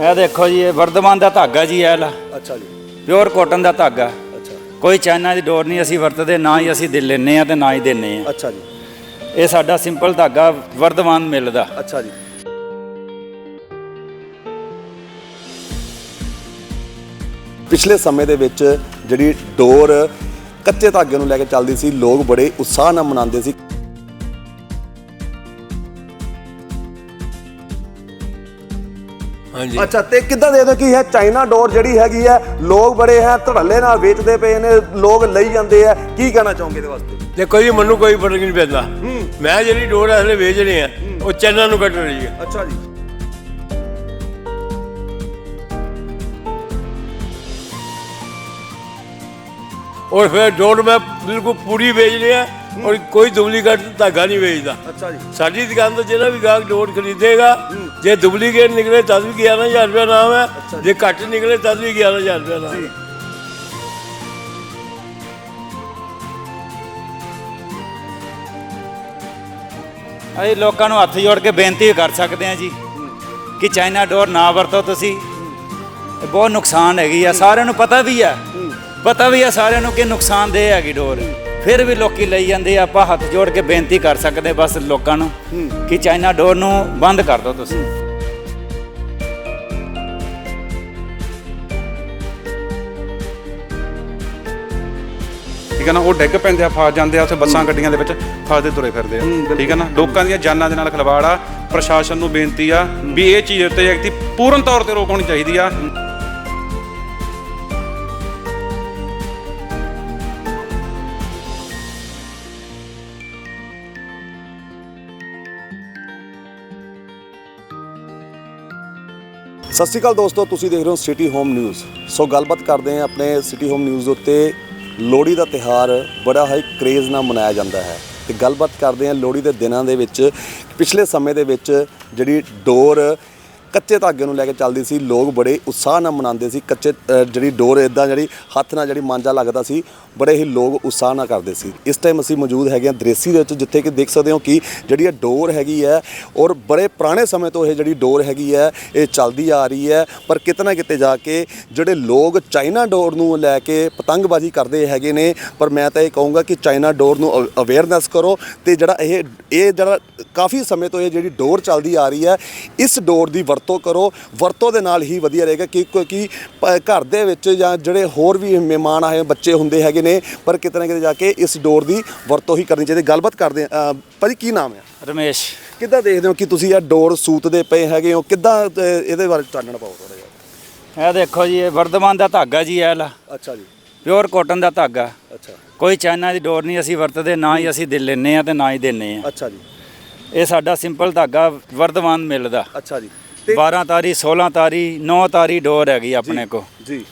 ਇਹ ਦੇਖੋ ਜੀ ਇਹ ਵਰਧਮਾਨ ਦਾ ਧਾਗਾ ਜੀ ਇਹ ਲਾ। ਅੱਛਾ ਜੀ। ਪਿਓਰ ਕਾਟਨ ਦਾ ਧਾਗਾ। ਅੱਛਾ। ਕੋਈ ਚਾਈਨਾ ਦੀ ਡੋਰ ਨਹੀਂ ਅਸੀਂ ਵਰਤਦੇ ਨਾ ਹੀ ਅਸੀਂ ਦੇ ਲੈਨੇ ਆ ਤੇ ਨਾ ਹੀ ਦਿੰਨੇ ਆ ਅੱਛਾ ਜੀ। ਇਹ ਸਾਡਾ ਸਿੰਪਲ ਧਾਗਾ ਵਰਧਮਾਨ ਮਿਲਦਾ ਅੱਛਾ ਜੀ। ਪਿਛਲੇ ਸਮੇਂ ਦੇ ਵਿੱਚ ਜਿਹੜੀ ਡੋਰ ਕੱਚੇ ਧਾਗੇ ਨੂੰ ਲੈ ਕੇ ਚੱਲਦੀ ਸੀ ਲੋਕ ਬੜੇ ਉਤਸ਼ਾਹ ਨਾਲ ਮਨਾਉਂਦੇ ਸੀ। ਹਾਂਜੀ। ਅੱਛਾ ਤੇ ਕਿੱਦਾਂ ਦੇ ਦੋ ਕਿ ਇਹ ਚਾਈਨਾ ਡੋਰ ਜਿਹੜੀ ਹੈਗੀ ਹੈ ਲੋਕ ਬੜੇ ਹੈ ਧੜੱਲੇ ਨਾਲ ਵੇਚਦੇ ਪਏ ਨੇ ਲੋਕ ਲਈ ਜਾਂਦੇ ਆ ਕੀ ਕਹਿਣਾ ਚਾਹੋਗੇ ਇਹਦੇ ਵਾਸਤੇ? ਦੇਖੋ ਜੀ ਮੈਨੂੰ ਕੋਈ ਫ਼ਰਕ ਨਹੀਂ ਪੈਂਦਾ। ਮੈਂ ਜਿਹੜੀ ਡੋਰ ਅਸਲੇ ਵੇਚ ਰਹੇ ਆ ਉਹ ਚੈਨਲ ਨੂੰ ਕੱਟ ਰਹੀ ਹੈ। ਅੱਛਾ ਜੀ। ਔਰ ਫਿਰ ਡੋਰ ਮੈਂ ਬਿਲਕੁਲ ਪੂਰੀ ਵੇਚ ਲਿਆ ਔਰ ਕੋਈ ਡੁਪਲੀਕੇਟ ਧਾਗਾ ਨਹੀਂ ਵੇਚਦਾ। ਅੱਛਾ ਜੀ। ਸਾਡੀ ਦੁਕਾਨ ਤੋਂ ਜਿਹੜਾ ਵੀ ਗਾਹਕ ਡੋਰ ਖਰੀਦੇਗਾ ਜੇ ਡੁਪਲੀਕੇਟ ਨਿਕਲੇ ਤਦ ਵੀ 11000 ਰੁਪਏ ਨਾਮ ਹੈ। ਜੇ। ਘੱਟ ਨਿਕਲੇ ਤਦ ਵੀ 11000 ਰੁਪਏ ਨਾਮ ਹੈ। ਅਸੀਂ ਲੋਕਾਂ ਨੂੰ ਹੱਥ ਜੋੜ ਕੇ ਬੇਨਤੀ ਕਰ ਸਕਦੇ ਹਾਂ ਜੀ ਕਿ ਚਾਈਨਾ ਡੋਰ ਨਾ ਵਰਤੋ ਤੁਸੀਂ। ਇਹ ਬਹੁਤ ਨੁਕਸਾਨ ਹੈਗੀ ਆ ਸਾਰਿਆਂ ਨੂੰ ਪਤਾ ਵੀ ਆ। ਪਤਾ ਵੀ ਆ ਸਾਰਿਆਂ ਨੂੰ ਕਿ ਨੁਕਸਾਨਦੇਹ ਹੈਗੀ ਡੋਰ। ਫਿਰ ਵੀ ਲੋਕੀ ਲਈ ਜਾਂਦੇ ਆ ਆਪਾਂ ਹੱਥ ਜੋੜ ਕੇ ਬੇਨਤੀ ਕਰ ਸਕਦੇ ਬਸ ਲੋਕਾਂ ਨੂੰ ਕਿ ਚਾਈਨਾ ਡੋਰ ਨੂੰ ਬੰਦ ਕਰ ਦਿਓ ਤੁਸੀਂ। ਠੀਕ ਹੈ ਨਾ ਉਹ ਡਿੱਗ ਪੈਂਦੇ ਆ ਫਸ ਜਾਂਦੇ ਆ ਉੱਥੇ ਬੱਸਾਂ ਗੱਡੀਆਂ ਦੇ ਵਿੱਚ ਫਸਦੇ ਤੁਰੇ ਫਿਰਦੇ ਆ। ਠੀਕ ਹੈ ਨਾ ਲੋਕਾਂ ਦੀਆਂ ਜਾਨਾਂ ਦੇ ਨਾਲ ਖਿਲਵਾੜ ਆ ਪ੍ਰਸ਼ਾਸਨ ਨੂੰ ਬੇਨਤੀ ਆ ਵੀ ਇਹ ਚੀਜ਼ ਉੱਤੇ ਇੱਕ ਪੂਰਨ ਤੌਰ ਤੇ ਰੋਕ ਹੋਣੀ ਚਾਹੀਦੀ ਆ। ਸਤਿ ਸ਼੍ਰੀ ਅਕਾਲ ਦੋਸਤੋ, ਤੁਸੀਂ ਦੇਖ ਰਹੇ ਹੋ ਸਿਟੀ ਹੋਮ ਨਿਊਜ਼ ਸੋ ਗੱਲਬਾਤ ਕਰਦੇ ਹਾਂ ਆਪਣੇ ਸਿਟੀ ਹੋਮ ਨਿਊਜ਼ ਉੱਤੇ। ਲੋਹੜੀ ਦਾ ਤਿਹਾਰ ਬੜਾ ਹੀ ਕ੍ਰੇਜ਼ ਨਾਲ ਮਨਾਇਆ ਜਾਂਦਾ ਹੈ। ਤੇ ਗੱਲਬਾਤ ਕਰਦੇ ਹਾਂ ਲੋਹੜੀ ਦੇ ਦਿਨਾਂ ਦੇ ਵਿੱਚ, ਪਿਛਲੇ ਸਮੇਂ ਦੇ ਵਿੱਚ ਜਿਹੜੀ ਡੋਰ ਕੱਚੇ ਧਾਗੇ ਨੂੰ ਲੈ ਕੇ ਚੱਲਦੀ ਸੀ ਲੋਕ ਬੜੇ ਉਤਸ਼ਾਹ ਨਾਲ ਮਨਾਉਂਦੇ ਸੀ ਕੱਚੇ ਅ, ਜਿਹੜੀ ਡੋਰ ਇਦਾਂ ਜਿਹੜੀ ਹੱਥ ਨਾਲ ਜਿਹੜੀ ਮਾਂਜਾ ਲੱਗਦਾ ਸੀ ਬੜੇ ਹੀ ਲੋਕ ਉਤਸ਼ਾਹ ਨਾਲ ਕਰਦੇ ਸੀ। ਇਸ ਟਾਈਮ ਅਸੀਂ ਮੌਜੂਦ ਹੈਗੇ ਹਾਂ ਦ੍ਰੇਸੀ ਦੇ ਵਿੱਚ ਜਿੱਥੇ ਕਿ ਦੇਖ ਸਕਦੇ ਹੋ ਕਿ ਜਿਹੜੀ ਇਹ ਡੋਰ ਹੈਗੀ ਹੈ ਔਰ ਬੜੇ ਪੁਰਾਣੇ ਸਮੇਂ ਤੋਂ ਇਹ ਜਿਹੜੀ ਡੋਰ ਹੈਗੀ ਹੈ ਇਹ ਚੱਲਦੀ ਆ ਰਹੀ ਹੈ। ਪਰ ਕਿਤੇ ਨਾ ਕਿਤੇ ਜਾ ਕੇ ਜਿਹੜੇ ਲੋਕ ਚਾਈਨਾ ਡੋਰ ਨੂੰ ਲੈ ਕੇ ਪਤੰਗਬਾਜ਼ੀ ਕਰਦੇ ਹੈਗੇ ਨੇ ਪਰ ਮੈਂ ਤਾਂ ਇਹ ਕਹੂੰਗਾ ਕਿ ਚਾਈਨਾ ਡੋਰ ਨੂੰ ਅਵੇਅਰਨੈਸ ਕਰੋ ਤੇ ਜਿਹੜਾ ਇਹ ਇਹ ਜਿਹੜਾ ਕਾਫੀ ਸਮੇਂ ਤੋਂ ਇਹ ਜਿਹੜੀ ਡੋਰ ਚੱਲਦੀ ਆ ਰਹੀ ਹੈ ਇਸ ਡੋਰ ਦੀ ਵਰਤੋਂ ਕਰੋ ਵਰਤੋਂ ਦੇ ਨਾਲ ਹੀ ਵਧੀਆ ਰਹੇਗਾ ਕਿ ਕਿਉਂਕਿ ਘਰ ਦੇ ਵਿੱਚ ਜਾਂ ਜਿਹੜੇ ਹੋਰ ਵੀ ਮਹਿਮਾਨ ਆਏ ਬੱਚੇ ਹੁੰਦੇ ਹੈਗੇ ਨੇ ਪਰ ਕਿਤੇ ਨਾ ਕਿਤੇ ਜਾ ਕੇ ਇਸ ਡੋਰ ਦੀ ਵਰਤੋਂ ਹੀ ਕਰਨੀ ਚਾਹੀਦੀ। ਗੱਲਬਾਤ ਕਰਦੇ ਆ ਭਾਜੀ ਕੀ ਨਾਮ ਹੈ ਰਮੇਸ਼। ਕਿੱਦਾਂ ਦੇਖਦੇ ਹੋ ਕਿ ਤੁਸੀਂ ਇਹ ਡੋਰ ਸੂਤਦੇ ਪਏ ਹੈਗੇ ਹੋ? ਕਿੱਦਾਂ ਇਹਦੇ ਬਾਰੇ ਚਾਨਣ ਪਾਓ ਥੋੜਾ ਜਿਹਾ? ਇਹ ਦੇਖੋ ਜੀ ਇਹ ਵਰਧਮਾਨ ਦਾ ਧਾਗਾ ਜੀ ਇਹ ਲਾ ਅੱਛਾ ਜੀ। ਪਿਓਰ ਕਾਟਨ ਦਾ ਧਾਗਾ। ਅੱਛਾ। ਕੋਈ ਚਾਈਨਾ ਦੀ ਡੋਰ ਨਹੀਂ ਅਸੀਂ ਵਰਤਦੇ ਨਾ ਹੀ ਅਸੀਂ ਦੇ ਲੈਨੇ ਆ ਤੇ ਨਾ ਹੀ ਦਿੰਨੇ ਆ ਅੱਛਾ ਜੀ। ਇਹ ਸਾਡਾ ਸਿੰਪਲ ਧਾਗਾ ਵਰਧਮਾਨ ਮਿਲਦਾ ਅੱਛਾ ਜੀ। 12 ਤਾਰੀ 16 ਤਾਰੀ 9 ਤਾਰੀ ਡੋਰ ਹੈਗੀ ਆਪਣੇ ਕੋ ਜੀ।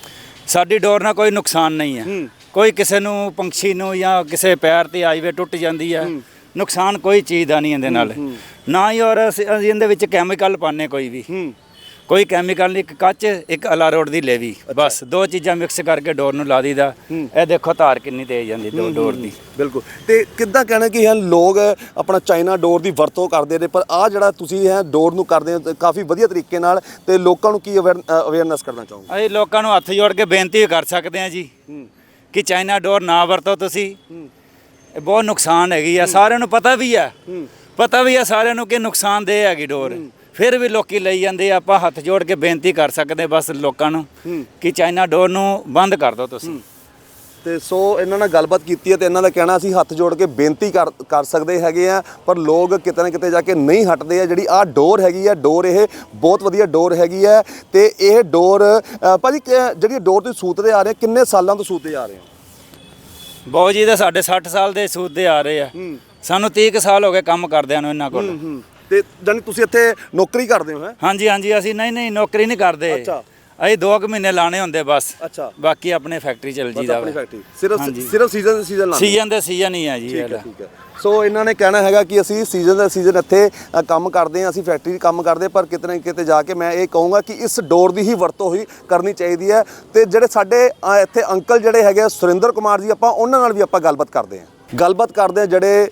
ਸਾਡੀ ਡੋਰ ਨਾਲ ਕੋਈ ਨੁਕਸਾਨ ਨਹੀਂ ਹੈ। ਕੋਈ ਕਿਸੇ ਨੂੰ ਪੰਛੀ ਨੂੰ ਜਾਂ ਕਿਸੇ ਪੈਰ ਤੇ ਆਈਵੇ ਟੁੱਟ ਜਾਂਦੀ ਹੈ। ਨੁਕਸਾਨ ਕੋਈ ਚੀਜ਼ ਦਾ ਨਹੀਂ ਇਹਦੇ ਨਾਲ। ਨਾ ਹੀ ਔਰ ਅਸੀਂ ਇਹਦੇ ਵਿੱਚ ਕੈਮੀਕਲ ਪਾਣੇ ਕੋਈ ਵੀ। ਕੋਈ ਕੈਮੀਕਲ ਨਹੀਂ ਇੱਕ ਕੱਚ ਇੱਕ ਅਲਾਰੋਡ ਦੀ ਲੇਵੀ। ਬਸ ਦੋ ਚੀਜ਼ਾਂ ਮਿਕਸ ਕਰਕੇ ਡੋਰ ਨੂੰ ਲਾ ਦੀਦਾ ਇਹ ਦੇਖੋ ਧਾਰ ਕਿੰਨੀ ਤੇਜ਼ ਜਾਂਦੀ ਦੋ ਡੋਰ ਦੀ। ਬਿਲਕੁਲ। ਤੇ ਕਿੱਦਾਂ ਕਹਿਣਾ ਕਿ ਇਹ ਲੋਕ ਆਪਣਾ ਚਾਈਨਾ ਡੋਰ ਦੀ ਵਰਤੋਂ ਕਰਦੇ ਨੇ ਪਰ ਆ ਜਿਹੜਾ ਤੁਸੀਂ ਇਹ ਡੋਰ ਨੂੰ ਕਰਦੇ ਹੋ ਕਾਫੀ ਵਧੀਆ ਤਰੀਕੇ ਨਾਲ ਤੇ ਲੋਕਾਂ ਨੂੰ ਕੀ ਅਵੇਅਰਨੈਸ ਕਰਨਾ ਚਾਹੋਗੇ? ਅਸੀਂ ਲੋਕਾਂ ਨੂੰ ਹੱਥ ਜੋੜ ਕੇ ਬੇਨਤੀ ਕਰ ਸਕਦੇ ਹਾਂ ਜੀ ਕਿ ਚਾਈਨਾ ਡੋਰ ਨਾ ਵਰਤੋ ਤੁਸੀਂ। ਇਹ ਬਹੁਤ ਨੁਕਸਾਨ ਹੈਗੀ ਆ ਸਾਰਿਆਂ ਨੂੰ ਪਤਾ ਵੀ ਆ। ਪਤਾ ਵੀ ਆ ਸਾਰਿਆਂ ਨੂੰ ਕਿ ਨੁਕਸਾਨਦੇਹ ਹੈਗੀ ਡੋਰ ਫਿਰ ਵੀ ਲੋਕੀ ਲਈ ਜਾਂਦੇ ਆ ਆਪਾਂ ਹੱਥ ਜੋੜ ਕੇ ਬੇਨਤੀ ਕਰ ਸਕਦੇ ਬਸ ਲੋਕਾਂ ਨੂੰ ਕਿ ਚਾਈਨਾ ਡੋਰ ਨੂੰ ਬੰਦ ਕਰ ਦਿਓ ਤੁਸੀਂ। ਤੇ ਸੋ ਇਹਨਾਂ ਨਾਲ ਗੱਲਬਾਤ ਕੀਤੀ ਹੈ ਤੇ ਇਹਨਾਂ ਦਾ ਕਹਿਣਾ ਅਸੀਂ ਹੱਥ ਜੋੜ ਕੇ ਬੇਨਤੀ ਕਰ ਕਰ ਸਕਦੇ ਹੈਗੇ ਆ ਪਰ ਲੋਕ ਕਿਤੇ ਨਾ ਕਿਤੇ ਜਾ ਕੇ ਨਹੀਂ ਹਟਦੇ ਆ ਜਿਹੜੀ ਆ ਡੋਰ ਹੈਗੀ ਆ ਡੋਰ ਇਹ ਬਹੁਤ ਵਧੀਆ ਡੋਰ ਹੈਗੀ ਆ ਤੇ ਇਹ ਡੋਰ ਅ, ਭਾਜੀ ਕਿ- ਜਿਹੜੀ ਡੋਰ ਤੁਸੀਂ ਸੂਤਦੇ ਆ ਰਹੇ ਹੋ, ਕਿੰਨੇ ਸਾਲਾਂ ਤੋਂ ਸੂਤਦੇ ਆ ਰਹੇ ਹੋ? ਬਾਊ ਜੀ ਦੇ ਸਾਡੇ 60 ਸਾਲ ਦੇ ਸੂਦੇ ਆ ਰਹੇ ਆ। ਸਾਨੂੰ 30 ਕੁ ਸਾਲ ਹੋ ਗਏ ਕੰਮ ਕਰਦਿਆਂ ਨੂੰ ਇਹਨਾਂ ਕੋਲ। ਤੇ ਜਾਨੀ ਤੁਸੀਂ ਇੱਥੇ ਨੌਕਰੀ ਕਰਦੇ ਹੋ ਹੈ? ਹਾਂਜੀ ਹਾਂਜੀ ਅਸੀਂ ਨਹੀਂ ਨਹੀਂ ਨੌਕਰੀ ਨਹੀਂ ਕਰਦੇ। ਅੱਛਾ। ਅਸੀਂ 2 ਕੁ ਮਹੀਨੇ ਲਾਣੇ ਹੁੰਦੇ ਬਸ। ਅੱਛਾ। ਬਾਕੀ ਆਪਣੇ ਫੈਕਟਰੀ ਚਲ ਜੀਦਾ ਆਪਣੀ ਫੈਕਟਰੀ। ਸਿਰਫ ਹਾਂਜੀ। ਸਿਰਫ ਸੀਜ਼ਨ ਸੀਜ਼ਨ ਲਾਉਂਦੇ ਸੀਜ਼ਨ ਦੇ ਸੀਜ਼ਨ ਹੀ ਆ ਜੀ ਠੀਕ ਹੈ ਇਹਦਾ ਠੀਕ ਹੈ। ਸੋ ਇਹਨਾਂ ਨੇ ਕਹਿਣਾ ਹੈਗਾ ਕਿ ਅਸੀਂ ਸੀਜ਼ਨ ਦਾ ਸੀਜ਼ਨ ਇੱਥੇ ਅ, ਕੰਮ ਕਰਦੇ ਹਾਂ ਅਸੀਂ ਫੈਕਟਰੀ 'ਚ ਕੰਮ ਕਰਦੇ ਹਾਂ, ਪਰ ਕਿਤੇ ਨਾ ਕਿਤੇ ਜਾ ਕੇ ਮੈਂ ਇਹ ਕਹੂੰਗਾ ਕਿ ਇਸ ਡੋਰ ਦੀ ਹੀ ਵਰਤੋਂ ਹੀ ਕਰਨੀ ਚਾਹੀਦੀ ਹੈ। ਤੇ ਜਿਹੜੇ ਸਾਡੇ ਅ, ਇੱਥੇ ਅੰਕਲ ਜਿਹੜੇ ਹੈਗੇ ਆ, ਸੁਰਿੰਦਰ ਕੁਮਾਰ ਜੀ ਆਪਾਂ ਉਹਨਾਂ ਨਾਲ ਵੀ ਆਪਾਂ ਗੱਲਬਾਤ ਕਰਦੇ ਹਾਂ। ਗੱਲਬਾਤ ਕਰਦੇ ਹਾਂ ਜਿਹੜੇ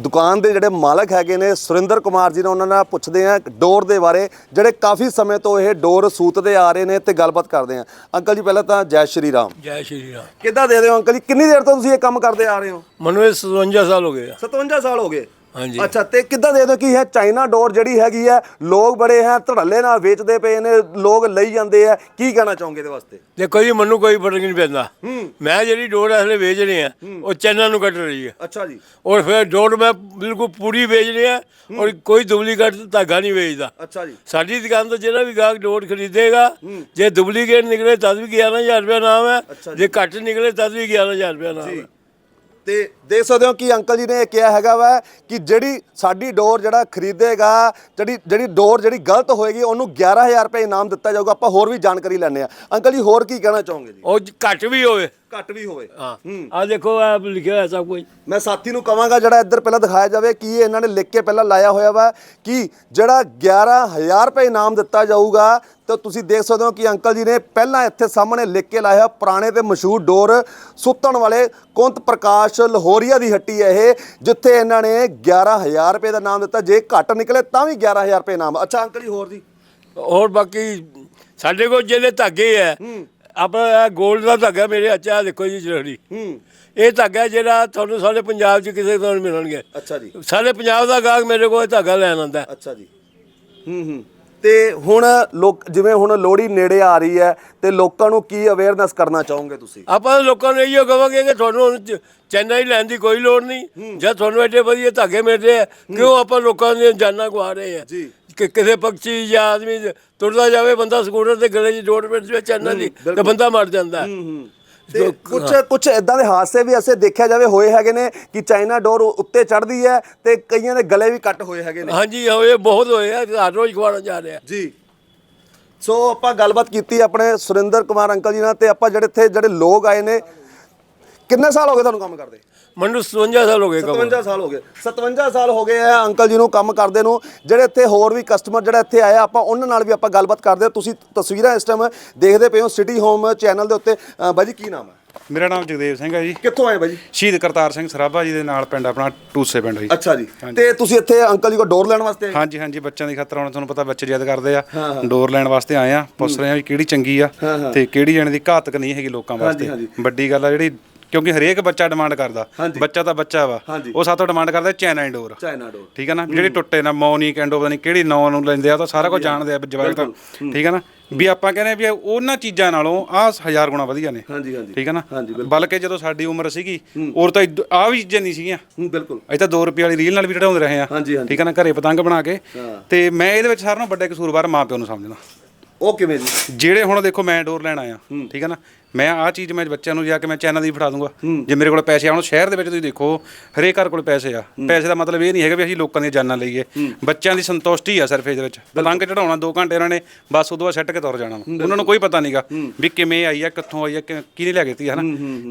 ਦੁਕਾਨ ਦੇ ਜਿਹੜੇ ਮਾਲਕ ਹੈਗੇ ਨੇ ਸੁਰਿੰਦਰ ਕੁਮਾਰ ਜੀ ਨੇ ਉਹਨਾਂ ਨਾਲ ਪੁੱਛਦੇ ਆ ਡੋਰ ਦੇ ਬਾਰੇ ਜਿਹੜੇ ਕਾਫੀ ਸਮੇਂ ਤੋਂ ਇਹ ਡੋਰ ਸੂਤਦੇ ਆ ਰਹੇ ਨੇ ਤੇ ਗੱਲਬਾਤ ਕਰਦੇ ਆ ਅੰਕਲ ਜੀ ਪਹਿਲਾਂ ਤਾਂ ਜੈ ਸ਼੍ਰੀ ਰਾਮ। ਜੈ ਸ਼੍ਰੀ ਰਾਮ। ਕਿੱਦਾਂ ਦੇ ਰਹੇ ਹੋ ਅੰਕਲ ਜੀ? ਕਿੰਨੀ ਦੇਰ ਤੋਂ ਤੁਸੀਂ ਇਹ ਕੰਮ ਕਰਦੇ ਆ ਰਹੇ ਹੋ? ਮੈਨੂੰ ਇਹ 57 ਸਾਲ ਹੋ ਗਏ ਆ। 57 ਸਾਲ ਹੋ ਗਏ। ਹਾਂਜੀ। ਅੱਛਾ ਤੇ ਕਿੱਦਾਂ ਦੇ ਦਿਓ ਕਿ ਇਹ ਚਾਈਨਾ ਡੋਰ ਜਿਹੜੀ ਹੈਗੀ ਹੈ ਲੋਕ ਬੜੇ ਹੈ ਧੜੱਲੇ ਨਾਲ ਵੇਚਦੇ ਪਏ ਨੇ ਲੋਕ ਲਈ ਜਾਂਦੇ ਆ ਕੀ ਕਹਿਣਾ ਚਾਹੋਗੇ ਇਹਦੇ ਵਾਸਤੇ? ਦੇਖੋ ਜੀ ਮੈਨੂੰ ਕੋਈ ਫ਼ਰਕ ਨਹੀਂ ਪੈਂਦਾ। ਮੈਂ ਜਿਹੜੀ ਡੋਰ ਅਸਲੇ ਵੇਚ ਰਹੇ ਆ ਉਹ ਚੈਨਲ ਨੂੰ ਕੱਟ ਰਹੀ ਹੈ। ਅੱਛਾ ਜੀ। ਔਰ ਫਿਰ ਡੋਰ ਮੈਂ ਬਿਲਕੁਲ ਪੂਰੀ ਵੇਚ ਰਿਹਾ ਔਰ ਕੋਈ ਡੁਪਲੀਕੇਟ ਧਾਗਾ ਨਹੀਂ ਵੇਚਦਾ। ਅੱਛਾ ਜੀ। ਸਾਡੀ ਦੁਕਾਨ ਤੋਂ ਜਿਹੜਾ ਵੀ ਗਾਹਕ ਡੋਰ ਖਰੀਦੇਗਾ ਜੇ ਡੁਪਲੀਕੇਟ ਨਿਕਲੇ ਤਦ ਵੀ 11000 ਰੁਪਏ ਨਾਮ ਹੈ ਜੇ। ਘੱਟ ਨਿਕਲੇ ਤਦ ਵੀ 11000 ਰੁਪਏ ਨਾਮ ਹੈ। ਤੇ ਦੇਖ ਸਕਦੇ ਹੋ ਕਿ ਅੰਕਲ ਜੀ ਨੇ ਇਹ ਕਿਹਾ ਹੈਗਾ ਵਾ ਕਿ ਜਿਹੜੀ ਸਾਡੀ ਡੋਰ ਜਿਹੜਾ ਖਰੀਦੇਗਾ, ਜਿਹੜੀ ਜਿਹੜੀ ਡੋਰ ਜਿਹੜੀ ਗਲਤ ਹੋਏਗੀ, ਉਹਨੂੰ 11000 ਰੁਪਏ ਇਨਾਮ ਦਿੱਤਾ ਜਾਊਗਾ। ਆਪਾਂ ਹੋਰ ਵੀ ਜਾਣਕਾਰੀ ਲੈਣੇ ਆ ਅੰਕਲ ਜੀ, ਹੋਰ ਕੀ ਕਹਿਣਾ ਚਾਹੋਗੇ ਜੀ? ਉਹ ਘੱਟ ਵੀ ਹੋਵੇ। ਘੱਟ ਵੀ ਹੋਵੇ। ਹਾਂ। ਆ ਦੇਖੋ ਆ ਲਿਖਿਆ ਹੋਇਆ ਸਭ ਕੁਝ। ਮੈਂ ਸਾਥੀ ਨੂੰ ਕਵਾਂਗਾ ਜਿਹੜਾ ਇੱਧਰ ਪਹਿਲਾਂ ਦਿਖਾਇਆ ਜਾਵੇ ਕਿ ਇਹ ਇਹਨਾਂ ਨੇ ਲਿਖ ਕੇ ਪਹਿਲਾਂ ਲਾਇਆ ਹੋਇਆ ਵਾ ਕਿ ਜਿਹੜਾ 11000 ਰੁਪਏ ਇਨਾਮ ਦਿੱਤਾ ਜਾਊਗਾ ਤਾਂ ਤੁਸੀਂ ਦੇਖ ਸਕਦੇ ਹੋ ਕਿ ਅੰਕਲ ਜੀ ਨੇ ਪਹਿਲਾਂ ਇੱਥੇ ਸਾਹਮਣੇ ਲਿਖ ਕੇ ਲਾਇਆ ਪੁਰਾਣੇ ਤੇ ਮਸ਼ਹੂਰ ਡੋਰ ਸੁੱਤਣ ਵਾਲੇ ਕੁੰਤ ਪ੍ਰਕਾਸ਼ ਲਾਹੌਰੀਆ ਦੀ ਹੱਟੀ ਹੈ ਇਹ ਜਿੱਥੇ ਇਹਨਾਂ ਨੇ 11000 ਰੁਪਏ ਦਾ ਨਾਮ ਦਿੱਤਾ। ਜੇ ਘੱਟ ਨਿਕਲੇ ਤਾਂ ਵੀ 11000 ਰੁਪਏ ਇਨਾਮ। ਅੱਛਾ ਅੰਕਲ ਜੀ ਹੋਰ ਜੀ। ਔਰ ਬਾਕੀ ਸਾਡੇ ਕੋਲ ਜਿਹੜੇ ਧਾਗੇ ਹੈ। ਆਪਣਾ 골ਡ ਦਾ ਧਾਗਾ ਮੇਰੇ ਅੱਛਾ ਦੇਖੋ ਜੀ ਜਿਹੜੀ ਹੂੰ। ਇਹ ਧਾਗਾ ਜਿਹੜਾ ਤੁਹਾਨੂੰ ਸਾਡੇ ਪੰਜਾਬ 'ਚ ਕਿਸੇ ਤੋਂ ਨਹੀਂ ਮਿਲਣਗੇ। ਅੱਛਾ ਜੀ। ਸਾਰੇ ਪੰਜਾਬ ਦਾ ਗਾਹਕ ਮੇਰੇ ਕੋਲ ਇਹ ਧਾਗਾ ਲੈਣ ਆਉਂਦਾ। ਅੱਛਾ ਜੀ। ਹੂੰ ਹੂੰ। ਤੇ ਹੁਣ ਲੋਕ ਜਿਵੇਂ ਹੁਣ ਲੋਹੜੀ ਨੇੜੇ ਆ ਰਹੀ ਹੈ ਤੇ ਲੋਕਾਂ ਨੂੰ ਕੀ ਅਵੇਅਰਨੈਸ ਕਰਨਾ ਚਾਹੋਗੇ ਤੁਸੀਂ? ਆਪਾਂ ਲੋਕਾਂ ਨੂੰ ਇਹੋ ਕਹਾਂਗੇ ਕਿ ਤੁਹਾਨੂੰ ਚੈਨਈ ਲੈਣ ਦੀ ਕੋਈ ਲੋੜ ਨਹੀਂ। ਜਦ ਤੁਹਾਨੂੰ ਐਡੇ ਵਧੀਆ ਧਾਗੇ ਮਿਲਦੇ ਆ ਕਿਉਂ ਆਪਾਂ ਲੋਕਾਂ ਦੀਆਂ ਜਾਨਾਂ ਗਵਾ ਰਹੇ ਆ? ਜੀ। ਕਿ ਕਿਸੇ ਪੰਛੀ ਜਾਂ ਆਦਮੀ ਤੁਰਦਾ ਜਾਵੇ ਬੰਦਾ ਸਕੂਟਰ ਤੇ ਗਲੇ 'ਚ ਜੋੜ ਜਵੇ ਚੈਨਲ ਦੀ ਤੇ ਬੰਦਾ ਮਰ ਜਾਂਦਾ। ਹੈ। ਤੇ ਕੁਝ ਕੁਝ ਇਦਾਂ ਦੇ ਹਾਦਸੇ ਵੀ ਅਸੀਂ ਦੇਖਿਆ ਜਾਵੇ ਹੋਏ ਹੈਗੇ ਨੇ ਕਿ ਚਾਈਨਾ ਡੋਰ ਉੱਤੇ ਚੜਦੀ ਹੈ ਤੇ ਕਈਆਂ ਦੇ ਗਲੇ ਵੀ ਕੱਟ ਹੋਏ ਹੈਗੇ ਨੇ। ਹਾਂਜੀ ਹੋਏ ਬਹੁਤ ਹੋਏ ਆ ਹਰ ਰੋਜ਼ ਖਵਾਉਣਾ ਜਾ ਰਿਹਾ ਜੀ। ਸੋ ਆਪਾਂ ਗੱਲਬਾਤ ਕੀਤੀ ਆਪਣੇ ਸੁਰਿੰਦਰ ਕੁਮਾਰ ਅੰਕਲ ਜੀ ਨਾਲ ਤੇ ਆਪਾਂ ਜਿਹੜੇ ਇੱਥੇ ਜਿਹੜੇ ਲੋਕ ਆਏ ਨੇ ਕਿੰਨੇ ਸਾਲ ਹੋ ਗਏ ਤੁਹਾਨੂੰ ਕੰਮ ਕਰਦੇ? ਮੈਨੂੰ 57 ਸਾਲ ਹੋ ਗਏ ਕੰਮ। 57 ਸਾਲ ਹੋ ਗਏ। 57 ਸਾਲ ਹੋ ਗਏ ਆ ਅੰਕਲ ਜੀ ਨੂੰ ਕੰਮ ਕਰਦੇ ਨੂੰ। ਜਿਹੜੇ ਇੱਥੇ ਹੋਰ ਵੀ ਕਸਟਮਰ ਜਿਹੜਾ ਇੱਥੇ ਆਇਆ ਆਪਾਂ ਉਹਨਾਂ ਨਾਲ ਵੀ ਆਪਾਂ ਗੱਲਬਾਤ ਕਰਦੇ ਹਾਂ। ਤੁਸੀਂ ਤਸਵੀਰਾਂ ਇਸ ਟਾਈਮ ਦੇਖਦੇ ਪਏ ਹੋ ਸਿਟੀ ਹੋਮ ਚੈਨਲ ਦੇ ਉੱਤੇ। ਅ, ਬਾਈ ਜੀ ਕੀ ਨਾਮ ਹੈ? ਮੇਰਾ ਨਾਮ ਜਗਦੇਵ ਸਿੰਘ ਹੈ ਜੀ। ਕਿੱਥੋਂ ਆਏ ਬਾਈ ਜੀ? ਸ਼ਹੀਦ ਕਰਤਾਰ ਸਿੰਘ ਸਰਾਭਾ ਜੀ ਦੇ ਨਾਲ ਪਿੰਡ ਆਪਣਾ ਟੂਸੇ ਪਿੰਡ ਜੀ। ਅੱਛਾ ਜੀ। ਤੇ ਤੁਸੀਂ ਇੱਥੇ ਅੰਕਲ ਜੀ ਕੋਲ ਡੋਰ ਲੈਣ ਵਾਸਤੇ ਆਏ? ਹਾਂਜੀ ਹਾਂਜੀ। ਬੱਚਿਆਂ ਦੀ ਖਾਤਰ ਹੁਣ ਤੁਹਾਨੂੰ ਪਤਾ ਬੱਚੇ ਜਿੱਦ ਕਰਦੇ ਆ। ਡੋਰ ਲੈਣ ਵਾਸਤੇ ਆਏ ਆ। ਪੁੱਛ ਰਹੇ ਆ ਵੀ ਕਿਹੜੀ ਚੰਗੀ ਆ। ਤੇ ਕਿਹੜੀ ਜਾਣੇ ਦੀ ਘਾਤਕ ਨਹੀਂ ਹੈਗੀ ਲੋਕਾਂ ਵਾਸਤੇ। ਵੱਡੀ ਗੱਲ ਆ ਜਿਹੜੀ ਕਿਉਂਕਿ ਹਰੇਕ ਬੱਚਾ ਡਿਮਾਂਡ ਕਰਦਾ। ਹਾਂਜੀ। ਬੱਚਾ ਤਾਂ ਬੱਚਾ ਵਾ। ਹਾਂਜੀ। ਉਹ ਸਾਤੋਂ ਡਿਮਾਂਡ ਕਰਦਾ ਚਾਈਨਾ ਡੋਰ ਚਾਈਨਾ ਡੋਰ ਠੀਕ ਹੈ ਨਾ? ਜਿਹੜੇ ਟੁੱਟੇ ਨਾ ਮੌਨੀ ਕੈਂਡੋ ਪਤਾ ਨਹੀਂ ਕਿਹੜੀ ਨਾਂ ਨੂੰ ਲੈਂਦੇ ਆ ਉਹ ਤਾਂ ਸਾਰਾ ਕੁਝ ਜਾਣਦੇ ਆ ਜਵਾਕ ਤਾਂ। ਠੀਕ ਹੈ ਨਾ? ਵੀ ਆਪਾਂ ਕਹਿੰਦੇ ਆ ਵੀ ਉਹਨਾਂ ਚੀਜ਼ਾਂ ਨਾਲੋਂ ਆਹ ਹਜ਼ਾਰ ਗੁਣਾ ਵਧੀਆ ਨੇ। ਹਾਂਜੀ ਹਾਂਜੀ। ਠੀਕ ਹੈ ਨਾ? ਹਾਂਜੀ। ਬਲਕਿ ਜਦੋਂ ਸਾਡੀ ਉਮਰ ਸੀਗੀ ਔਰ ਤਾਂ ਆ ਵੀ ਚੀਜ਼ਾਂ ਨਹੀਂ ਸੀਗੀਆਂ। ਹੂੰ ਬਿਲਕੁਲ। ਅਸੀਂ ਤਾਂ 2 ਰੁਪਏ ਵਾਲੀ ਰੀਲ ਨਾਲ ਵੀ ਚੜਾਉਂਦੇ ਰਹੇ ਆ। ਹਾਂਜੀ, ਹਾਂਜੀ। ਠੀਕ ਹੈ ਨਾ? ਘਰੇ ਪਤੰਗ ਬਣਾ ਕੇ। ਹਾਂ। ਤੇ ਮੈਂ ਇਹਦੇ ਵਿੱਚ ਸਾਰਿਆਂ ਨਾਲੋਂ ਵੱਡਾ ਕਸੂਰਵਾਰ ਮਾਂ ਪਿਓ ਨੂੰ ਸਮਝਦਾ। ਉਹ ਕਿਵੇਂ ਜੀ? ਜਿਹੜੇ ਹੁਣ ਦੇਖੋ ਮੈਂ ਡੋਰ ਲੈਣ ਆਇਆ। ਠੀਕ ਹੈ ਨਾ? ਮੈਂ ਆਹ ਚੀਜ਼ ਮੈਂ ਬੱਚਿਆਂ ਨੂੰ ਜਾ ਕੇ ਮੈਂ ਚੈਨਲ ਦੀ ਫੜਾ ਦੂੰਗਾ। ਜੇ ਮੇਰੇ ਕੋਲ ਪੈਸੇ ਆਉਣ ਸ਼ਹਿਰ ਦੇ ਵਿੱਚ ਤੁਸੀਂ ਦੇਖੋ ਹਰੇਕ ਘਰ ਕੋਲ ਪੈਸੇ ਆ। ਪੈਸੇ ਦਾ ਮਤਲਬ ਇਹ ਨਹੀਂ ਹੈਗਾ ਵੀ ਅਸੀਂ ਲੋਕਾਂ ਦੀਆਂ ਜਾਨਾਂ ਲਈਏ। ਬੱਚਿਆਂ ਦੀ ਸੰਤੁਸ਼ਟੀ ਆ ਸਿਰਫ ਇਹਦੇ ਵਿੱਚ। ਪਤੰਗ ਚੜਾਉਣਾ 2 ਘੰਟੇ ਇਹਨਾਂ ਨੇ ਬਸ ਉਦੋਂ ਬਾਅਦ ਸੱਟ ਕੇ ਤੁਰ ਜਾਣਾ। ਉਹਨਾਂ ਨੂੰ ਕੋਈ ਪਤਾ ਨਹੀਂਗਾ ਵੀ ਕਿਵੇਂ ਆਈ ਆ ਕਿੱਥੋਂ ਆਈ ਆ ਕਿ- ਕਿਹਨੇ ਲੈ ਕੇ ਦਿੱਤੀ ਹੈ ਨਾ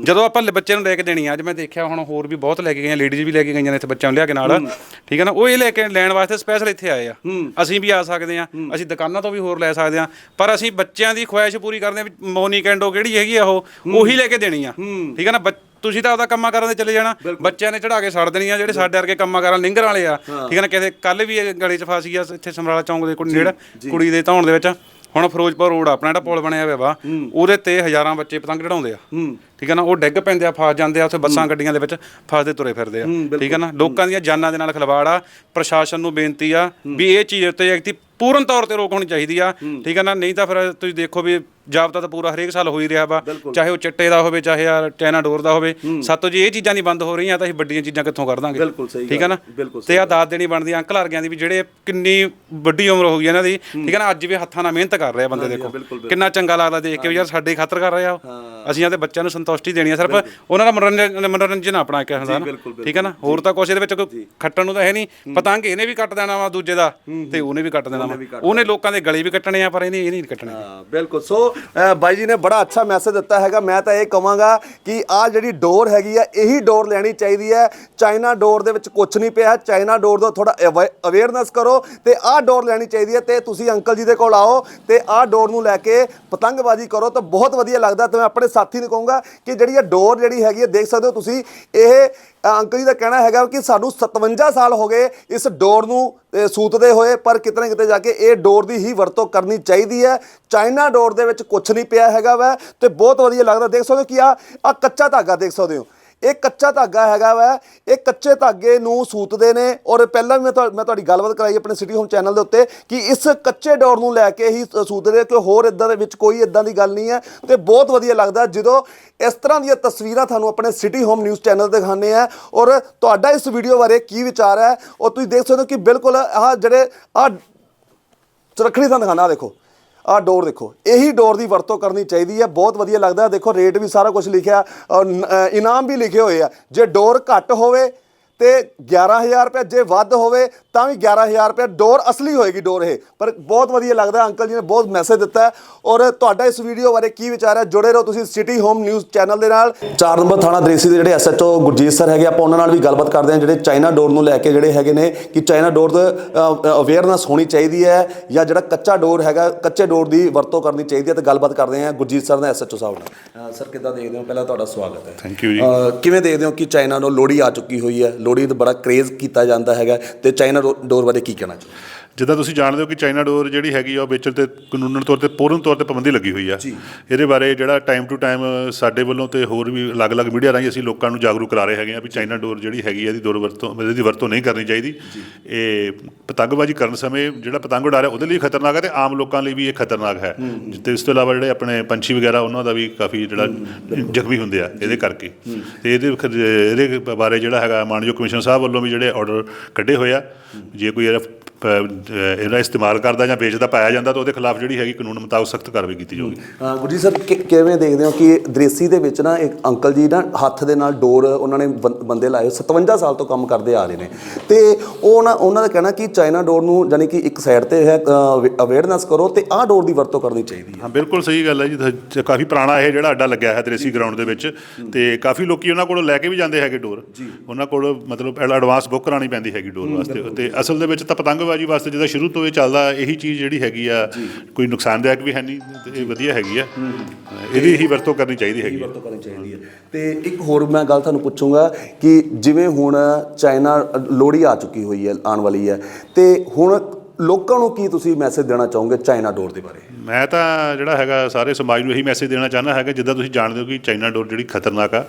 ਜਦੋਂ ਆਪਾਂ ਲ- ਬੱਚੇ ਨੂੰ ਲੈ ਕੇ ਦੇਣੀ ਆ ਅੱਜ ਮੈਂ ਦੇਖਿਆ ਹੁਣ ਹੋਰ ਵੀ ਬਹੁਤ ਲੈ ਕੇ ਗਈਆਂ ਲੇਡੀਜ਼ ਵੀ ਲੈ ਕੇ ਗਈਆਂ ਨੇ ਇੱਥੇ ਬੱਚਿਆਂ ਨੂੰ ਲਿਆ ਕੇ ਨਾਲ। ਠੀਕ ਹੈ ਨਾ? ਉਹ ਇਹ ਲੈ ਕੇ ਲੈਣ ਵਾਸਤੇ ਸਪੈਸ਼ਲ ਇੱਥੇ ਆਏ ਆ। ਅਸੀਂ ਵੀ ਆ ਸਕਦੇ ਆ। ਅਸੀਂ ਦੁਕਾਨਾਂ ਤੋਂ ਵੀ ਹੋਰ ਲੈ ਸਕਦੇ ਆ। ਪਰ ਅਸੀਂ ਬੱਚਿਆਂ ਦੀ ਖੁਆਇਸ਼ ਪੂਰੀ ਕਰਦੇ ਆ ਵੀ ਮੋਨੀ ਕੈਂਡੋ ਕਿਹੜੀ ਹੈਗੀ ਆ ਉਹ ਉਹੀ ਲੈ ਕੇ ਦੇਣੀ ਆ। ਠੀਕ ਹੈ ਨਾ? ਬੱਚ- ਤੁਸੀਂ ਤਾਂ ਆਪਦਾ ਕੰਮਾਂ ਕਰਨ ਦੇ ਚਲੇ ਜਾਣਾ। ਬੱਚਿਆਂ ਨੇ ਚੜਾ ਕੇ ਛੱਡ ਦੇਣੀ ਆ ਜਿਹੜੇ ਸਾਡੇ ਵਰਗੇ ਕੰਮਾਂ ਕਰਨ ਲਿੰਗਰ ਵਾਲੇ ਆ। ਠੀਕ ਹੈ ਨਾ? ਕਿਸੇ ਕੱਲ ਵੀ ਇਹ ਗਲੇ 'ਚ ਫਾਸੀ ਆ ਇੱਥੇ ਸਮਰਾਲਾ ਚੌਂਕ ਦੇ ਕੋਲ ਨੇੜੇ ਕੁੜੀ ਦੇ ਧੌਣ ਦੇ ਵਿੱਚ। ਹੁਣ ਫਿਰੋਜ਼ਪੁਰ ਰੋਡ ਆਪਣਾ ਜਿਹੜਾ ਪੁਲ ਬਣਿਆ ਹੋਇਆ ਵਾ ਉਹਦੇ ਤੇ ਹਜ਼ਾਰਾਂ ਬੱਚੇ ਪਤੰਗ ਚੜਾਉਂਦੇ ਆ। ਠੀਕ ਹੈ ਨਾ? ਉਹ ਡਿੱਗ ਪੈਂਦੇ ਆ ਫਸ ਜਾਂਦੇ ਆ ਉੱਥੇ ਬੱਸਾਂ ਗੱਡੀਆਂ ਦੇ ਵਿੱਚ ਫਸਦੇ ਤੁਰੇ ਫਿਰਦੇ ਆ। ਠੀਕ ਹੈ ਨਾ? ਲੋਕਾਂ ਦੀਆਂ ਜਾਨਾਂ ਦੇ ਨਾਲ ਖਿਲਵਾੜ ਆ। ਪ੍ਰਸ਼ਾਸਨ ਨੂੰ ਬੇਨਤੀ ਆ ਵੀ ਇਹ ਚੀਜ਼ ਉੱਤੇ ਐਕਟੀ ਪੂਰਨ ਤੌਰ ਤੇ ਰੋਕ ਹੋਣੀ ਚਾਹੀਦੀ ਆ। ਠੀਕ ਹੈ ਨਾ? ਨਹੀਂ ਤਾਂ ਫਿਰ ਤੁਸੀਂ ਦੇਖੋ ਵੀ ਜਾਬਤਾ ਤਾਂ ਪੂਰਾ ਹਰੇਕ ਸਾਲ ਹੋ ਹੀ ਰਿਹਾ ਵਾ ਚਾਹੇ ਉਹ ਚਿੱਟੇ ਦਾ ਹੋਵੇ ਚਾਹੇ ਆ ਚਾਈਨਾ ਡੋਰ ਦਾ ਹੋਵੇ ਸਾਤੋਂ ਜੇ ਇਹ ਚੀਜ਼ਾਂ ਨਹੀਂ ਬੰਦ ਹੋ ਰਹੀਆਂ ਤਾਂ ਅਸੀਂ ਵੱਡੀਆਂ ਚੀਜ਼ਾਂ ਕਿੱਥੋਂ ਕਰ ਦਾਂਗੇ? ਬਿਲਕੁਲ ਸਹੀ ਠੀਕ ਹੈ ਨਾ? ਤੇ ਆ ਦਾਤ ਦੇਣੀ ਬਣਦੀ ਅੰਕਲ ਵਰਗਿਆਂ ਦੀ ਵੀ ਜਿਹੜੇ ਕਿੰਨੀ ਵੱਡੀ ਉਮਰ ਹੋ ਗਈ ਇਹਨਾਂ ਦੀ ਠੀਕ ਹੈ ਨਾ? ਅੱਜ ਵੀ ਹੱਥਾਂ ਨਾਲ ਮਿਹਨਤ ਕਰ ਰਹੇ ਆ ਬੰਦੇ ਦੇਖੋ। ਕਿੰਨਾ ਚੰਗਾ ਲੱਗਦਾ ਦੇਖ ਕੇ ਯਾਰ ਸਾਡੇ ਖਾਤਰ ਕਰ ਰਹੇ। ਅਸੀਂ ਆਦੇ ਬੱਚਿਆਂ ਨੂੰ ਸੰਤੁਸ਼ਟੀ ਦੇਣੀ ਆ ਸਿਰਫ ਉਹਨਾਂ ਦਾ ਮਨੋਰੰਜਨ ਆਪਣਾ ਇੱਕ ਹੁੰਦਾ ਨਾ। ਠੀਕ ਹੈ ਨਾ? ਹੋਰ ਤਾਂ ਕੁਛ ਇਹਦੇ ਵਿੱਚ ਕੋਈ ਖੱਟਣ ਨੂੰ ਤਾਂ ਹੈ ਨਹੀਂ। ਪਤੰਗ ਇਹਨੇ ਵੀ ਕੱਟ ਦੇਣਾ ਵਾ ਦੂਜੇ ਦਾ ਤੇ ਉਹਨੇ ਵੀ ਕੱਟ ਦੇਣਾ ਵਾ। ਉਹਨੇ ਲੋਕਾਂ ਦੇ ਗਲੇ ਵੀ ਕੱਟਣੇ ਆ ਪਰ ਇਹਨੇ ਇਹ ਨਹੀਂ ਕੱਟਣੇ। ਹਾਂ ਬਿਲਕੁਲ। ਸੋ ਬਾਈ ਜੀ ਨੇ ਬੜਾ ਅੱਛਾ ਮੈਸੇਜ ਦਿੱਤਾ ਹੈਗਾ। ਮੈਂ ਤਾਂ ਇਹ ਕਹਾਂਗਾ ਕਿ ਆ ਜਿਹੜੀ ਡੋਰ ਹੈਗੀ ਆ, ਇਹੀ ਡੋਰ ਲੈਣੀ ਚਾਹੀਦੀ ਹੈ। ਚਾਈਨਾ ਡੋਰ ਦੇ ਵਿੱਚ ਕੁਝ ਨਹੀਂ ਪਿਆ। ਚਾਈਨਾ ਡੋਰ ਦਾ ਥੋੜਾ ਅਵੇਅਰਨੈਸ ਕਰੋ ਤੇ ਆਹ ਡੋਰ ਲੈਣੀ ਚਾਹੀਦੀ ਹੈ ਤੇ ਤੁਸੀਂ ਅੰਕਲ ਜੀ ਦੇ ਕੋਲ ਆਓ ਤੇ ਆਹ ਡੋਰ ਨੂੰ ਲੈ ਕੇ ਪਤੰਗਬਾਜ਼ੀ ਕਰੋ ਤਾਂ ਬਹੁਤ ਵਧੀਆ ਲੱਗਦਾ। ਤੇ ਮੈਂ ਆਪਣੇ ਸਾਥੀ ਨੂੰ ਕਹੂੰਗਾ ਕਿ ਜਿਹੜੀ ਇਹ ਡੋਰ ਜਿਹੜੀ ਹੈਗੀ ਹੈ ਦੇਖ ਸਕਦੇ ਹੋ ਤੁਸੀਂ, ਇਹ ਅੰਕਲ ਜੀ ਦਾ ਕਹਿਣਾ ਹੈਗਾ ਕਿ ਸਾਨੂੰ 57 ਸਾਲ ਹੋ ਗਏ ਇਸ ਡੋਰ ਨੂੰ ਸੂਤਦੇ ਹੋਏ, ਪਰ ਕਿਤੇ ਨਾ ਕਿਤੇ ਜਾ ਕੇ ਇਹ ਡੋਰ ਦੀ ਹੀ ਵਰਤੋਂ ਕਰਨੀ ਚਾਹੀਦੀ ਹੈ। ਚਾਈਨਾ ਡੋਰ ਦੇ ਵਿੱਚ ਕੁਝ ਨਹੀਂ ਪਿਆ ਹੈਗਾ ਵਾ, ਤੇ ਬਹੁਤ ਵਧੀਆ ਲੱਗਦਾ, ਦੇਖ ਸਕਦੇ ਹੋ ਕਿ ਆ ਆ ਕੱਚਾ ਧਾਗਾ ਦੇਖ ਸਕਦੇ ਹੋ। ਇਹ ਕੱਚਾ ਧਾਗਾ ਹੈਗਾ ਵਾ, ਇਹ ਕੱਚੇ ਧਾਗੇ ਨੂੰ ਸੂਤਦੇ ਨੇ। ਔਰ ਪਹਿਲਾਂ ਵੀ ਮੈਂ ਤੁਹਾ- ਮੈਂ ਤੁਹਾਡੀ ਗੱਲਬਾਤ ਕਰਾਈ ਆਪਣੇ ਸਿਟੀ ਹੋਮ ਚੈਨਲ ਦੇ ਉੱਤੇ ਕਿ ਇਸ ਕੱਚੇ ਡੋਰ ਨੂੰ ਲੈ ਕੇ ਹੀ ਸੂਤਦੇ ਕਿ ਹੋਰ ਇਦਾਂ ਦੇ ਵਿੱਚ ਕੋਈ ਇਦਾਂ ਦੀ ਗੱਲ ਨਹੀਂ ਹੈ। ਤੇ ਬਹੁਤ ਵਧੀਆ ਲੱਗਦਾ ਜਦੋਂ ਇਸ ਤਰ੍ਹਾਂ ਦੀਆਂ ਤਸਵੀਰਾਂ ਤੁਹਾਨੂੰ ਆਪਣੇ ਸਿਟੀ ਹੋਮ ਨਿਊਜ਼ ਚੈਨਲ ਤੇ ਦਿਖਾਉਂਦੇ ਆ ਔਰ ਤੁਹਾਡਾ ਇਸ ਵੀਡੀਓ ਬਾਰੇ ਕੀ ਵਿਚਾਰ ਹੈ ਔਰ ਤੁਸੀਂ ਦੇਖ ਸਕਦੇ ਹੋ ਕਿ ਬਿਲਕੁਲ ਆਹ ਜਿਹੜੇ ਆਹ ਰੱਖੜੀ ਤੁਹਾਨੂੰ ਦਿਖਾਣਾ ਦੇਖੋ। ਆਹ ਡੋਰ ਦੇਖੋ, ਇਹੀ ਡੋਰ ਦੀ ਵਰਤੋਂ ਕਰਨੀ ਚਾਹੀਦੀ ਹੈ, ਬਹੁਤ ਵਧੀਆ ਲੱਗਦਾ। ਦੇਖੋ, ਰੇਟ ਵੀ ਸਾਰਾ ਕੁਝ ਲਿਖਿਆ ਔਰ ਇਨਾਮ ਵੀ ਲਿਖੇ ਹੋਏ ਆ। ਜੇ ਡੋਰ ਘੱਟ ਹੋਵੇ ਤੇ 11000 ਰੁਪਏ ਜੇ ਵੱਧ ਹੋਵੇ ਤਾਂ ਵੀ 11000 ਰੁਪਏ ਡੋਰ ਅਸਲੀ ਹੋਏਗੀ ਡੋਰ ਇਹ। ਪਰ ਬਹੁਤ ਵਧੀਆ ਲੱਗਦਾ ਅੰਕਲ ਜੀ ਨੇ ਬਹੁਤ ਮੈਸੇਜ ਦਿੱਤਾ ਹੈ। ਔਰ ਤੁਹਾਡਾ ਇਸ ਵੀਡੀਓ ਬਾਰੇ ਕੀ ਵਿਚਾਰ ਹੈ? ਜੁੜੇ ਰਹੋ ਤੁਸੀਂ ਸਿਟੀ ਹੋਮ ਨਿਊਜ਼ ਚੈਨਲ ਦੇ ਨਾਲ। 4 ਨੰਬਰ ਥਾਣਾ ਦ੍ਰੇਸੀ ਦੇ ਜਿਹੜੇ ਐਸਐਚਓ ਗੁਰਜੀਤ ਸਰ ਹੈਗੇ ਆਪਾਂ ਉਹਨਾਂ ਨਾਲ ਵੀ ਗੱਲਬਾਤ ਕਰਦੇ ਹਾਂ ਜਿਹੜੇ ਚਾਈਨਾ ਡੋਰ ਨੂੰ ਲੈ ਕੇ ਜਿਹੜੇ ਹੈਗੇ ਨੇ ਕਿ ਚਾਈਨਾ ਡੋਰ ਦਾ ਅਵੇਅਰਨੈਸ ਹੋਣੀ ਚਾਹੀਦੀ ਹੈ ਜਾਂ ਜਿਹੜਾ ਕੱਚਾ ਡੋਰ ਹੈਗਾ ਕੱਚੇ ਡੋਰ ਦੀ ਵਰਤੋਂ ਕਰਨੀ ਚਾਹੀਦੀ ਹੈ ਤੇ ਗੱਲਬਾਤ ਕਰਦੇ ਹਾਂ ਗੁਰਜੀਤ ਸਰ ਨੇ ਐਸਐਚਓ ਸਾਹਿਬ ਨਾਲ। ਸਰ ਕਿੱਦਾਂ ਦੇਖਦੇ ਹੋ? ਪਹਿਲਾਂ ਤੁਹਾਡਾ ਸਵਾਗਤ ਹੈ। ਥੈਂਕ ਯੂ ਜੀ। ਕਿਵੇਂ ਦੇਖਦੇ ਹੋ ਕਿ ਚਾਈਨਾ ਨੂੰ ਲੋਹੜੀ ਆ ਚੁੱਕੀ ਹੋਈ ਹੈ? ਲੋਹੜੀ ਦਾ ਬੜਾ ਕ੍ਰੇਜ਼ ਕੀਤਾ ਜਾਂਦਾ ਹੈਗਾ ਤੇ ਚਾਈਨਾ ਡੋਰ ਬਾਰੇ ਕੀ ਕਹਿਣਾ ਜਿੱਦਾਂ ਤੁਸੀਂ ਜਾਣਦੇ ਹੋ ਕਿ ਚਾਈਨਾ ਡੋਰ ਜਿਹੜੀ ਹੈਗੀ ਆ ਉਹ ਵੇਚਣ ਤੇ ਕਾਨੂੰਨਨ ਤੌਰ ਤੇ ਪੂਰਨ ਤੌਰ ਤੇ ਪਾਬੰਦੀ ਲੱਗੀ ਹੋਈ ਆ। ਇਹਦੇ ਬਾਰੇ ਜਿਹੜਾ ਟਾਈਮ ਟੂ ਟਾਈਮ ਸਾਡੇ ਵੱਲੋਂ ਤੇ ਹੋਰ ਵੀ ਅਲੱਗ-ਅਲੱਗ ਮੀਡੀਆ ਰਾਹੀਂ ਅਸੀਂ ਲੋਕਾਂ ਨੂੰ ਜਾਗਰੂਕ ਕਰਾ ਰਹੇ ਹੈਗੇ ਆ ਵੀ ਚਾਈਨਾ ਡੋਰ ਜਿਹੜੀ ਹੈਗੀ ਆ ਇਹਦੀ ਦੌਰ ਵਰਤੋਂ ਇਹਦੀ ਵਰਤੋਂ ਨਹੀਂ ਕਰਨੀ ਚਾਹੀਦੀ। ਇਹ ਪਤੰਗਬਾਜ਼ੀ ਕਰਨ ਸਮੇਂ ਜਿਹੜਾ ਪਤੰਗ ਉਡਾ ਰਿਹਾ ਉਹਦੇ ਲਈ ਖਤਰਨਾਕ ਹੈ ਤੇ ਆਮ ਲੋਕਾਂ ਲਈ ਵੀ ਇਹ ਖਤਰਨਾਕ ਹੈ। ਤੇ ਇਸ ਤੋਂ ਇਲਾਵਾ ਜਿਹੜੇ ਆਪਣੇ ਪੰਛੀ ਵਗੈਰਾ ਉਹਨਾਂ ਦਾ ਵੀ ਕਾਫੀ ਜਿਹੜਾ ਜ਼ਖਮੀ ਹੁੰਦੇ ਆ ਇਹਦੇ ਕਰਕੇ। ਤੇ ਇਹਦੇ ਇਹਦੇ ਬਾਰੇ ਜਿਹੜਾ ਹੈਗਾ ਮਾਨਯੋਗ ਕਮਿਸ਼ਨਰ ਸਾਹਿਬ ਵੱਲੋਂ ਵੀ ਜਿਹੜੇ ਆਰਡਰ ਕੱਢੇ ਹੋਏ ਆ। ਜੇ ਕੋਈ ਇਹਦਾ ਇਹਦਾ ਇਸਤੇਮਾਲ ਕਰਦਾ ਜਾਂ ਵੇਚਦਾ ਪਾਇਆ ਜਾਂਦਾ ਤਾਂ ਉਹਦੇ ਖਿਲਾਫ ਜਿਹੜੀ ਹੈਗੀ ਕਾਨੂੰਨ ਮੁਤਾਬਕ ਸਖਤ ਕਾਰਵਾਈ ਕੀਤੀ ਜਾਊਗੀ। ਗੁਰਜੀਤ ਸਰ ਕਿਵੇਂ ਦੇਖਦੇ ਹੋ ਕਿ ਦ੍ਰੇਸੀ ਦੇ ਵਿੱਚ ਨਾ ਇੱਕ ਅੰਕਲ ਜੀ ਨਾ ਹੱਥ ਦੇ ਨਾਲ ਡੋਰ ਉਹਨਾਂ ਨੇ ਬੰਦੇ ਲਾਏ ਹੋਏ, 57 ਸਾਲ ਤੋਂ ਕੰਮ ਕਰਦੇ ਆ ਰਹੇ ਨੇ। ਤੇ ਉਹ ਨਾ ਉਹਨਾਂ ਦਾ ਕਹਿਣਾ ਕਿ ਚਾਈਨਾ ਡੋਰ ਨੂੰ ਯਾਨੀ ਕਿ ਇੱਕ ਸਾਈਡ ਤੇ ਹੈ ਅਵੇਅਰਨੈਸ ਕਰੋ ਤੇ ਆਹ ਡੋਰ ਦੀ ਵਰਤੋਂ ਕਰਨੀ ਚਾਹੀਦੀ ਹੈ। ਹਾਂ ਬਿਲਕੁਲ ਸਹੀ ਗੱਲ ਹੈ ਜੀ ਕਾਫੀ ਪੁਰਾਣਾ ਇਹ ਜਿਹੜਾ ਅੱਡਾ ਲੱਗਿਆ ਹੈ ਦਰੇਸੀ ਗਰਾਊਂਡ ਦੇ ਵਿੱਚ ਤੇ ਕਾਫੀ ਲੋਕੀ ਉਹਨਾਂ ਕੋਲੋਂ ਲੈ ਕੇ ਵੀ ਜਾਂਦੇ ਹੈਗੇ ਡੋਰ। ਉਹਨਾਂ ਕੋਲ ਮਤਲਬ ਐਡਵਾਂਸ ਬੁੱਕ ਕਰਾਣੀ ਪੈਂਦੀ ਹੈਗੀ ਡੋਰ ਵਾਸਤੇ ਤੇ ਅਸਲ ਦੇ ਵਿੱਚ ਤਾਂ ਪਤੰਗਬਾਜ਼ੀ ਵਾਸਤੇ ਜਿਹਦਾ ਸ਼ੁਰੂ ਤੋਂ ਇਹ ਚੱਲਦਾ ਇਹੀ ਚੀਜ਼ ਜਿਹੜੀ ਹੈਗੀ ਆ ਕੋਈ ਨੁਕਸਾਨਦਾਇਕ ਵੀ ਹੈ ਨਹੀਂ ਤੇ ਇਹ ਵਧੀਆ ਹੈਗੀ ਆ। ਇਹਦੀ ਹੀ ਵਰਤੋਂ ਕਰਨੀ ਚਾਹੀਦੀ ਹੈਗੀ ਵਰਤੋਂ ਕਰਨੀ ਚਾਹੀਦੀ ਹੈ ਤੇ ਇੱਕ ਹੋਰ ਮੈਂ ਗੱਲ ਤੁਹਾਨੂੰ ਪੁੱਛੂੰਗਾ ਕਿ ਜਿਵੇਂ ਹੁਣ ਚਾਈਨਾ ਲੋਹੜੀ ਆ ਚੁੱਕੀ ਹੋਈ ਹੈ ਆਉਣ ਵਾਲੀ ਹੈ ਤੇ ਹੁਣ ਲੋਕਾਂ ਨੂੰ ਕੀ ਤੁਸੀਂ ਮੈਸੇਜ ਦੇਣਾ ਚਾਹੋਗੇ ਚਾਈਨਾ ਡੋਰ ਦੇ ਬਾਰੇ? ਮੈਂ ਤਾਂ ਜਿਹੜਾ ਹੈਗਾ ਸਾਰੇ ਸਮਾਜ ਨੂੰ ਇਹੀ ਮੈਸੇਜ ਦੇਣਾ ਚਾਹੁੰਦਾ ਹੈਗਾ ਜਿੱਦਾਂ ਤੁਸੀਂ ਜਾਣਦੇ ਹੋ ਕਿ ਚਾਈਨਾ ਡੋਰ ਜਿਹੜੀ ਖਤਰਨਾਕ ਆ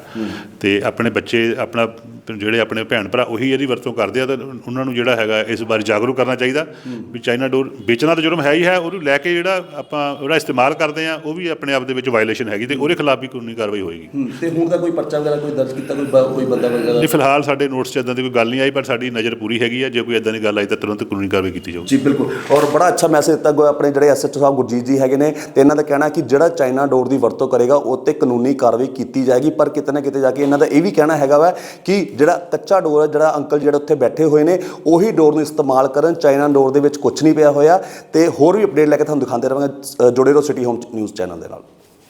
ਤੇ ਆਪਣੇ ਬੱਚੇ ਆਪਣਾ ਜਿਹੜੇ ਆਪਣੇ ਭੈਣ ਭਰਾ ਉਹੀ ਇਹਦੀ ਵਰਤੋਂ ਕਰਦੇ ਆ ਤਾਂ ਉਹਨਾਂ ਨੂੰ ਜਿਹੜਾ ਹੈਗਾ ਇਸ ਬਾਰੇ ਜਾਗਰੂਕ ਕਰਨਾ ਚਾਹੀਦਾ। ਵੀ ਚਾਈਨਾ ਡੋਰ ਵੇਚਣਾ ਤਾਂ ਜੁਰਮ ਹੈ ਹੀ ਹੈ ਉਹਨੂੰ ਲੈ ਕੇ ਜਿਹੜਾ ਆਪਾਂ ਉਹਦਾ ਇਸਤੇਮਾਲ ਕਰਦੇ ਆ ਉਹ ਵੀ ਆਪਣੇ ਆਪ ਦੇ ਵਿੱਚ ਵਾਇਲੇਸ਼ਨ ਹੈਗੀ ਤੇ ਉਹਦੇ ਖਿਲਾਫ ਵੀ ਕਾਨੂੰਨੀ ਕਾਰਵਾਈ ਹੋਏਗੀ। ਤੇ ਹੁਣ ਤਾਂ ਕੋਈ ਪਰਚਾ ਵਗੈਰਾ ਕੋਈ ਦਰਜ ਕੀਤਾ ਕੋਈ ਕੋਈ ਬੰਦਾ ਵਗੈਰਾ? ਜੀ ਫਿਲਹਾਲ ਸਾਡੇ ਨੋਟਸ 'ਚ ਇਦਾਂ ਦੀ ਕੋਈ ਗੱਲ ਨਹੀਂ ਆਈ ਪਰ ਸਾਡੀ ਨਜ਼ਰ ਪੂਰੀ ਹੈਗੀ ਆ ਜੇ ਕੋਈ ਇਦਾਂ ਦੀ ਗੱਲ ਆਈ ਤਾਂ ਤੁਰੰਤ ਕਾਨੂੰਨੀ ਕਾਰਵਾਈ ਕੀਤੀ ਜਾਊਗੀ। ਜੀ ਬਿਲਕੁਲ। ਔਰ ਬੜਾ ਅੱਛਾ ਮੈਸੇਜ ਦਿੱਤਾ ਗਿਆ ਆਪਣੇ ਜਿਹੜੇ ਐਸਐਚਓ ਸਾਹਿਬ ਗੁਰਜੀਤ ਜੀ ਹੈਗੇ ਨੇ ਤੇ ਇਹਨਾਂ ਦਾ ਕਹਿਣਾ ਕਿ ਜਿਹੜਾ ਚਾਈਨਾ ਡੋਰ ਦੀ ਵਰਤੋਂ ਕਰੇਗਾ ਉਹ ਤੇ ਕਾਨੂੰਨੀ ਕਾਰਵਾਈ ਕੀਤੀ ਜਾਏਗੀ ਪਰ ਕਿਤੇ ਨਾ ਕਿਤੇ ਜਾ ਕੇ ਇਹਨਾਂ ਦਾ ਇਹ ਵੀ ਕਹਿਣਾ ਹੈਗਾ ਵਾ ਕਿ ਜਿਹੜਾ ਕੱਚਾ ਡੋਰ ਹੈ, ਜਿਹੜਾ ਅੰਕਲ ਜਿਹੜੇ ਉੱਥੇ ਬੈਠੇ ਹੋਏ ਨੇ, ਉਹੀ ਡੋਰ ਨੂੰ ਇਸਤੇਮਾਲ ਕਰਨ। ਚਾਈਨਾ ਡੋਰ ਦੇ ਵਿੱਚ ਕੁਝ ਨਹੀਂ ਪਿਆ ਹੋਇਆ ਤੇ ਹੋਰ ਵੀ ਅਪਡੇਟ ਲੈ ਕੇ ਤੁਹਾਨੂੰ ਦਿਖਾਉਂਦੇ ਰਹਾਂਗੇ ਜੁੜੇ ਰਹੋ ਸਿਟੀ ਹੋਮ ਨਿਊਜ਼ ਚੈਨਲ ਦੇ ਨਾਲ।